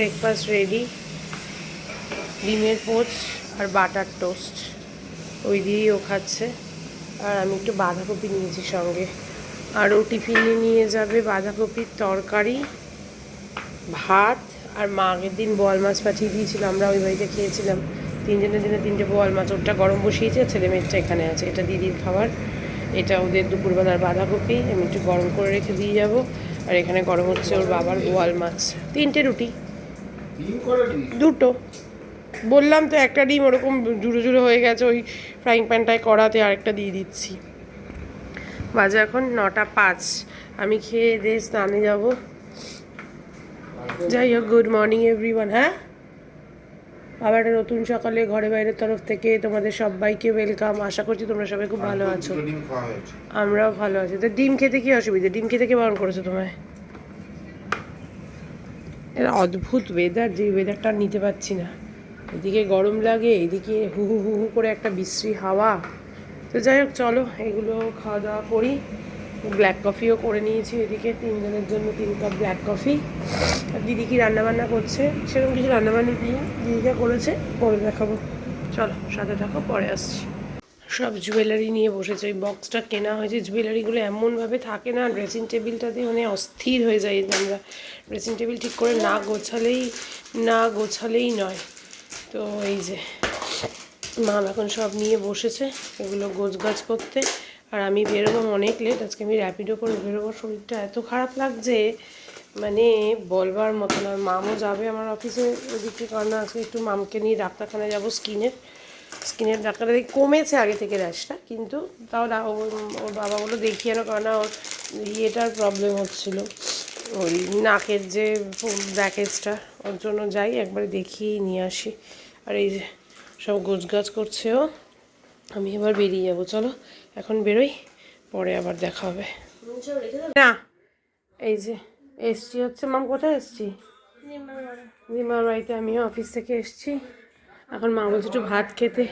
Breakfast ready ডিমের poach আর butter toast. ওই দিয়েই ও খাচ্ছে। আর আমি একটু বাঁধাকপি নিয়েছি সঙ্গে। আর ও টিফিনে নিয়ে যাবে বাঁধাকপির তরকারি, ভাত আর মা আগের দিন বোয়াল মাছ পাঠিয়ে দিয়েছিল, আমরা ওই বাড়িতে খেয়েছিলাম। তিনজনের দিনে তিনটে বোয়াল মাছ ওটা গরম বসিয়েছে আর ছেলে মেয়েটা এখানে আছে। এটা দিদির খাবার। এটা ওদের দুপুরবেলার বাঁধাকপি, আমি একটু গরম করে রেখে দিয়ে যাব। আর এখানে গরম হচ্ছে ওর বাবার বোয়াল মাছ। তিনটে রুটি। দুটো। বললাম তো একটা ডিম ওরকম জুড়ো জুড়ো হয়ে গেছে ওই ফ্রাইং প্যানটায় কড়াতে আরেকটা দিয়ে দিচ্ছি। বাজে এখন নটা পাঁচ। আমি খেয়ে দিয়ে স্নানে যাব। যাই হোক গুড মর্নিং এভরিওয়ান হ্যাঁ? আবার একটা নতুন সকালে ঘরে বাইরের তরফ থেকে তোমাদের সবাইকে ওয়েলকাম আশা করছি তোমরা সবাই খুব ভালো আছো। আমরাও ভালো আছি। তো ডিম খেতে কি অসুবিধা? ডিম খেতে কে বারণ করেছ তোমায়? এর অদ্ভুত ওয়েদার যে ওয়েদারটা নিতে পারছি না। এদিকে গরম লাগে, এদিকে হু হু হু হু করে একটা বিশ্রী হাওয়া। তো যাই হোক, চলো, এগুলো খাওয়া দাওয়া করি। ব্ল্যাক কফিও করে নিয়েছি এদিকে, তিনজনের জন্য তিন কাপ ব্ল্যাক কফি আর দিদি কি রান্নাবান্না করছে? সেরকম কিছু রান্নাবান্না দিয়ে দিদিকে করেছে, পরে দেখাবো। চলো, সাথে থাকো, পরে আসছি। সব জুয়েলারি নিয়ে বসেছে। ওই বক্সটা কেনা হয়েছে। জুয়েলারিগুলো এমনভাবে থাকে না ড্রেসিং টেবিলটাতে মানে অস্থির হয়ে যায় আমরা ড্রেসিং টেবিল ঠিক করে না গোছালেই না গোছালেই নয়। তো এই যে মাম এখন সব নিয়ে বসেছে, এগুলো গোছগাছ করতে। আর আমি বেরোবো অনেক লেট আজকে আমি র্যাপিডো করে বেরোবো। শরীরটা এত খারাপ লাগছে মানে বলবার মতো না মামও যাবে আমার অফিসে ওদিকে কারণ আজকে একটু মামকে নিয়ে ডাক্তারখানায় যাব স্কিনের স্কিনের ডাক্তার দেখি কমেছে আগে থেকে র্যাশটা কিন্তু তাও ওর বাবা বলো দেখিয়ে না কারণ ওর ইয়েটার প্রবলেম হচ্ছিল। ওই নাকের যে ব্যাকেজটা ওর জন্য যাই একবারে দেখিয়ে নিয়ে আসি। আর এই যে সব গোছগাছ করছে ও আমি এবার বেরিয়ে যাব চলো। এখন বেরোই পরে আবার দেখা হবে। না এই যে এসছি হচ্ছে মাম কোথায় এসছি? দিমার বাড়িতে আমিও অফিস থেকে এসছি। এখন মা বলছে একটু ভাত খেতে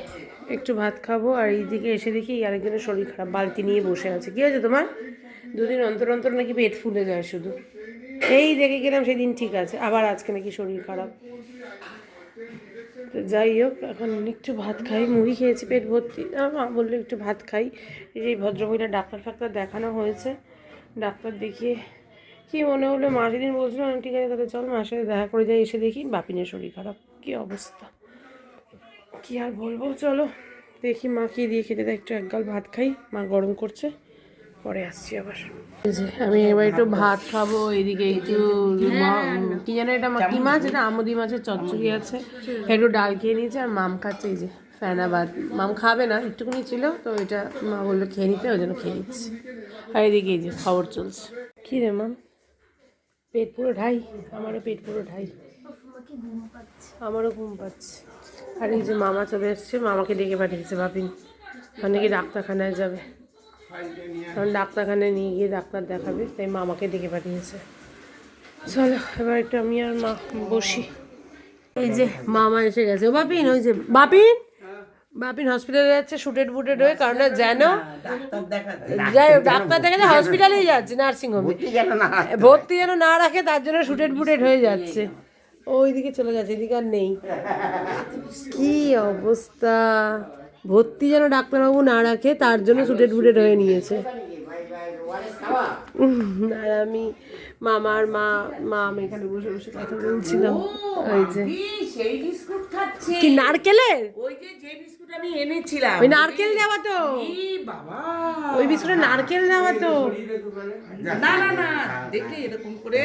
একটু ভাত খাব। আর এইদিকে এসে দেখি আরেকজনের শরীর খারাপ বালতি নিয়ে বসে আছে। কি হয়েছে তোমার? দুদিন অন্তর অন্তর নাকি পেট ফুলে যায় শুধু। এই দেখে গেলাম সেদিন ঠিক আছে আবার আজকে নাকি শরীর খারাপ। যাই হোক এখন একটু ভাত খাই মুড়ি খেয়েছি পেট ভর্তি। মা বলল একটু ভাত খাই। এই এই ভদ্রমহিলা ডাক্তার ফাক্তার দেখানো হয়েছে ডাক্তার দেখিয়ে কি মনে হলো? মা সেদিন বলছিল "না, ঠিক আছে তাহলে চল মার সাথে দেখা করে যাই এসে দেখি বাপিনের শরীর খারাপ। কি অবস্থা? কি আর বলব? চলো দেখি মা কি দিয়ে খেতে দেয়। একটু একগাল ভাত খাই। মা গরম করছে পরে আসছি আবার। যে আমি এবার একটু ভাত খাব এদিকে একটু কি জানো এটা মা- কি মাছ? এটা আমদি মাছের চচ্চড়ি আছে। একটু ডাল খেয়ে নিয়েছে আর মাম খাচ্ছে এই যে ফেনাবাদ মাম খাবে না একটুকুনি ছিল তো এটা মা বলল খেয়ে নিতে ওই জন্য খেয়ে নিচ্ছে। আর এদিকে এই যে খবর চলছে। কী রে মাম? পেট পুরো ঢাই? আমারও পেট পুরো ঢাই। আমারও ঘুম পাচ্ছে। আর এই যে মামা চলে এসছে মামাকে ডেকে পাঠিয়েছে বাপিন মানে কি ডাক্তারখানায় যাবে। কারণ ডাক্তারখানায় নিয়ে গিয়ে ডাক্তার দেখাবে তাই মামাকে ডেকে পাঠিয়েছে। চলো এবার একটু আমি আর মা বসি। এই যে মামা এসে গেছে। ও বাপিন ওই যে বাপিন? বাপিন হসপিটালে যাচ্ছে শুটেড বুটেড হয়ে কারণ যেন যাই হোক ডাক্তার দেখাতে হসপিটালেই যাচ্ছে নার্সিং হোমে ভর্তি যেন না রাখে তার জন্য শুটেড বুটেড হয়ে যাচ্ছে। ওইদিকে চলে গেছে, এদিকে আর নেই। কি অবস্থা? ভর্তি যেন ডাক্তারবাবু না রাখে, তার জন্য ছুটে ঢুটে হয়ে নিয়েছে। আর আমি মামার মা মা আমি এখানে বসে বসে কথা বলছিলাম। ওই যে সেই বিস্কুট খাচ্ছে। কি নারকেলের? ওই যে যে বিস্কুট আমি এনেছিলাম। ওই নারকেল দেওয়া তো। বাবা। ওই বিস্কুটে নারকেল দেওয়া তো। না না না দেখে এরকম করে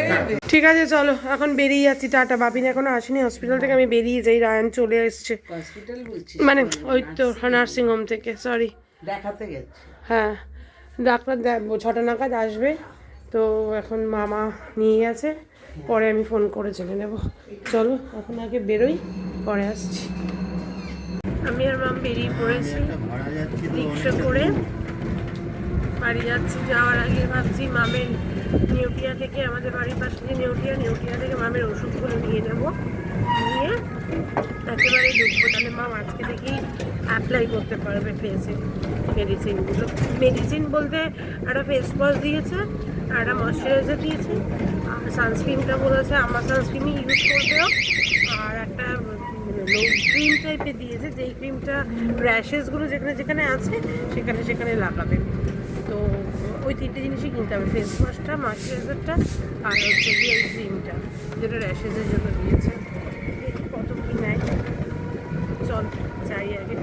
ঠিক আছে চলো এখন বেরিয়ে যাচ্ছি টাটা। বাপিন এখনও আসেনি হসপিটাল থেকে আমি বেরিয়ে যাই রায়ন চলে এসছে। হসপিটাল বলছি মানে ওই তো নার্সিং হোম থেকে সরি দেখাতে গেছে। হ্যাঁ। ডাক্তার ছটা নাগাদ আসবে। তো এখন মামা নিয়ে গেছে। পরে আমি ফোন করে জেনে নেব। চলো, এখন আগে বেরোই, পরে আসছি। আমি আর মাম বেরিয়ে পড়েছি রিক্সা করে। বাড়ি যাচ্ছি, যাওয়ার আগে ভাবছি মামের নিউটিয়া থেকে আমাদের বাড়ির পাশে যে নিউটিয়া নিউটিয়া থেকে মামের ওষুধগুলো নিয়ে নেব। নিয়ে একেবারে ঢুকবো, তাহলে মাম আজকে থেকেই অ্যাপ্লাই করতে পারবে ফেসে মেডিসিনগুলো মেডিসিন বলতে একটা ফেস ওয়াশ দিয়েছে, আর একটা ময়শ্চারাইজার দিয়েছে, আর সানস্ক্রিনটা বলেছে আমার সানস্ক্রিনই ইউজ করবেও আর একটা ক্রিম টাইপের দিয়েছে, যেই ক্রিমটা র্যাশেসগুলো যেখানে যেখানে আছে, সেখানে সেখানে লাগাবে। তো ওই তিনটে জিনিসই কিনতে হবে ফেস ওয়াশটা ময়শ্চারাইজারটা আর হচ্ছে ক্রিমটা যেটা র্যাশেসের জন্য দিয়েছে দেখি কত কি নেয় চল যাই আগে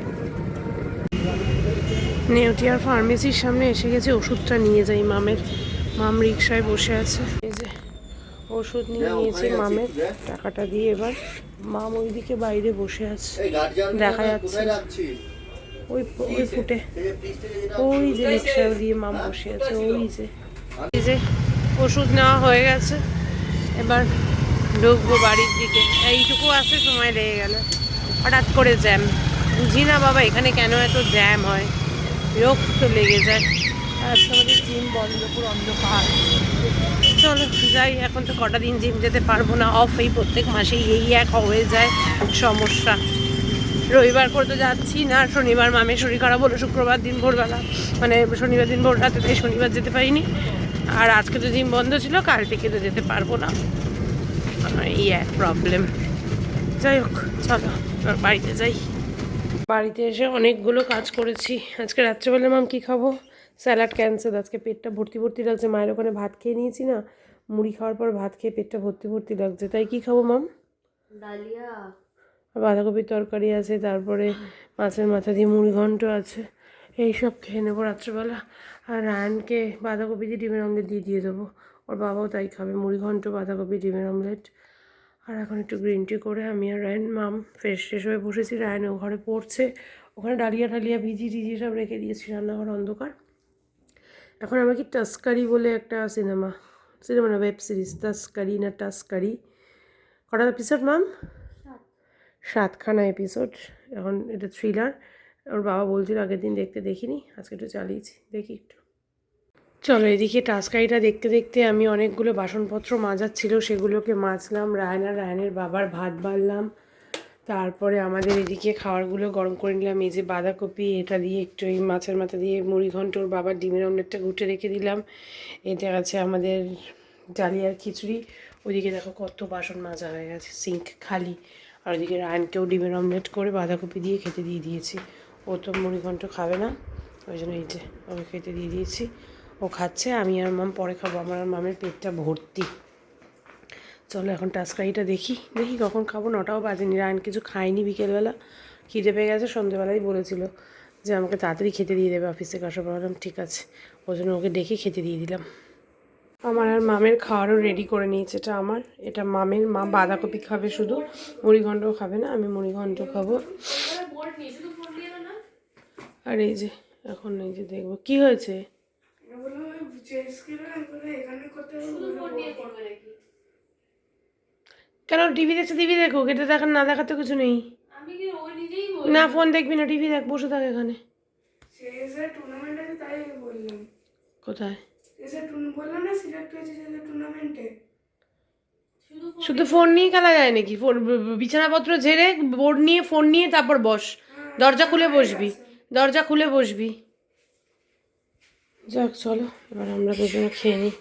নেউটিয়ার ফার্মেসির সামনে এসে গেছে ওষুধটা নিয়ে যাই মামের। মাম রিক্সায় বসে আছে। এই যে ওষুধ নিয়ে নিয়েছি মামের টাকাটা দিয়ে এবার। মাম ওইদিকে বাইরে বসে আছে। দেখা যাচ্ছে। ওই ওই ফুটে। ওই যে রিক্সা দিয়ে মাম বসে আছে ওই যে। এই যে ওষুধ নেওয়া হয়ে গেছে। এবার ঢুকবো বাড়ির দিকে। এইটুকু আসতে সময় লেগে গেল। হঠাৎ করে জ্যাম। বুঝি না বাবা, এখানে কেন এত জ্যাম হয়? বিরক্ত লেগে যায়। আজকে আমাদের জিম বন্ধ পুরো অন্ধকার। চলো, যাই, এখন তো কটা দিন জিম যেতে পারব না অফ এই প্রত্যেক মাসেই এই এক হয়ে যায় সমস্যা। রবিবার করে তো যাচ্ছি না, শনিবার মামের শরীর খারাপ হলো, শুক্রবার দিন ভোরবেলা। মানে শনিবার দিন ভোর রাতে, তাই শনিবার যেতে পারিনি। আর আজকে তো জিম বন্ধ ছিল, কাল থেকে তো যেতে পারব না। এই এক প্রবলেম যাই হোক, চলো বাড়িতে যাই। বাড়িতে এসে অনেকগুলো কাজ করেছি। আজকে রাত্রেবেলা মাম কী খাব? Salad cancel. আজকে পেটটা ভর্তি ভর্তি লাগছে। মায়ের ওখানে ভাত খেয়ে নিয়েছি না। মুড়ি খাওয়ার পর ভাত খেয়ে পেটটা ভর্তি ভর্তি লাগছে। তাই কি খাব মাম? ডালিয়া। আর বাঁধাকপির তরকারি আছে তারপরে মাছের মাথা দিয়ে মুড়ি ঘন্ট আছে। এই সব খেয়ে নেব রাত্রেবেলা। আর রায়নকে বাঁধাকপি দিয়ে ডিমের অমলেট দিয়ে দিয়ে দেবো। ওর বাবাও তাই খাবে। মুড়ি ঘন্ট বাঁধাকপি ডিমের অমলেট। আর এখন একটু গ্রিন টি করে আমি আর রায়ন মাম ফ্রেশ ফ্রেশ হয়ে বসেছি। রায়ন ও ঘরে পড়ছে। ওখানে ডালিয়া টালিয়া ভিজি টিজি সব রেখে দিয়েছি রান্নাঘর অন্ধকার। এখন আমাকে টাস্কারি বলে একটা সিনেমা সিনেমা না ওয়েব সিরিজ টাস্কারি না টাস্কারি কটা এপিসোড ম্যাম সাতখানা এপিসোড এখন এটা থ্রিলার ওর বাবা বলছিল আগের দিন দেখতে দেখিনি আজকে একটু চালিয়েছি দেখি একটু। চলো এদিকে টাস্কারিটা দেখতে দেখতে আমি অনেকগুলো বাসনপত্র মাজাচ্ছিল, সেগুলোকে মাজলাম। রায়না, রায়নের বাবার ভাত বাড়লাম। তারপরে আমাদের এদিকে খাবারগুলো গরম করে নিলাম। এই যে বাঁধাকপি, এটা দিয়ে একটু এই মাছের মাথা দিয়ে মুড়ি ঘন্ট, ওর বাবার ডিমের অমলেটটা ঘুটে রেখে দিলাম। এটা আছে আমাদের ডালিয়ার খিচুড়ি। ওদিকে দেখো কত বাসন মাজা হয়ে গেছে, সিঙ্ক খালি। আর ওইদিকে রায়নকেও ডিমের অমলেট করে বাঁধাকপি দিয়ে খেতে দিয়ে দিয়েছি। ও তো মুড়ি ঘন্ট খাবে না, ওই জন্য এই যে ওকে খেতে দিয়ে দিয়েছি। ও খাচ্ছে, আমি আর মাম পরে খাব, আমার আর মামের পেটটা ভর্তি। চলো এখন টাস্কারিটা দেখি দেখি কখন খাব, নটাও বাজেনি, রায়ন কিছু খাইনি বিকেলবেলা, খিদে পেয়ে গেছে সন্ধ্যেবেলাই বলেছিল যে আমাকে তাড়াতাড়ি খেতে দিয়ে দেবে অফিসে আসার বললাম, ঠিক আছে। ওই জন্য ওকে ডেকে খেতে দিয়ে দিলাম। আমার আর মামের খাওয়ারও রেডি করে নিয়েছে, এটা আমার, এটা মামের, মা বাঁধাকপি খাবে শুধু, মুড়িঘণ্টও খাবে না, আমি মুড়িঘণ্ট খাব। আর এই যে, এখন এই যে দেখব, কি হয়েছে? কেন টিভি দেখছে টিভি দেখো এটা দেখার না দেখাতে কিছু নেই। আমি কি ওই নিজেই না ফোন দেখবি না টিভি দেখ বসে থাক এখানে। সিরিয়াসে টুর্নামেন্ট আছে তাই বললাম। কোথায়? এসে টুন বললাম না সিলেক্ট হয়েছে যে টুর্নামেন্টে শুধু ফোন নিয়ে খেলা যায় নাকি? ফোন বিছানাপত্র ঝেড়ে বোর্ড নিয়ে ফোন নিয়ে তারপর বস। দরজা খুলে বসবি। দরজা খুলে বসবি। যাক চলো এবার আমরা দুজনে খেয়ে নিই।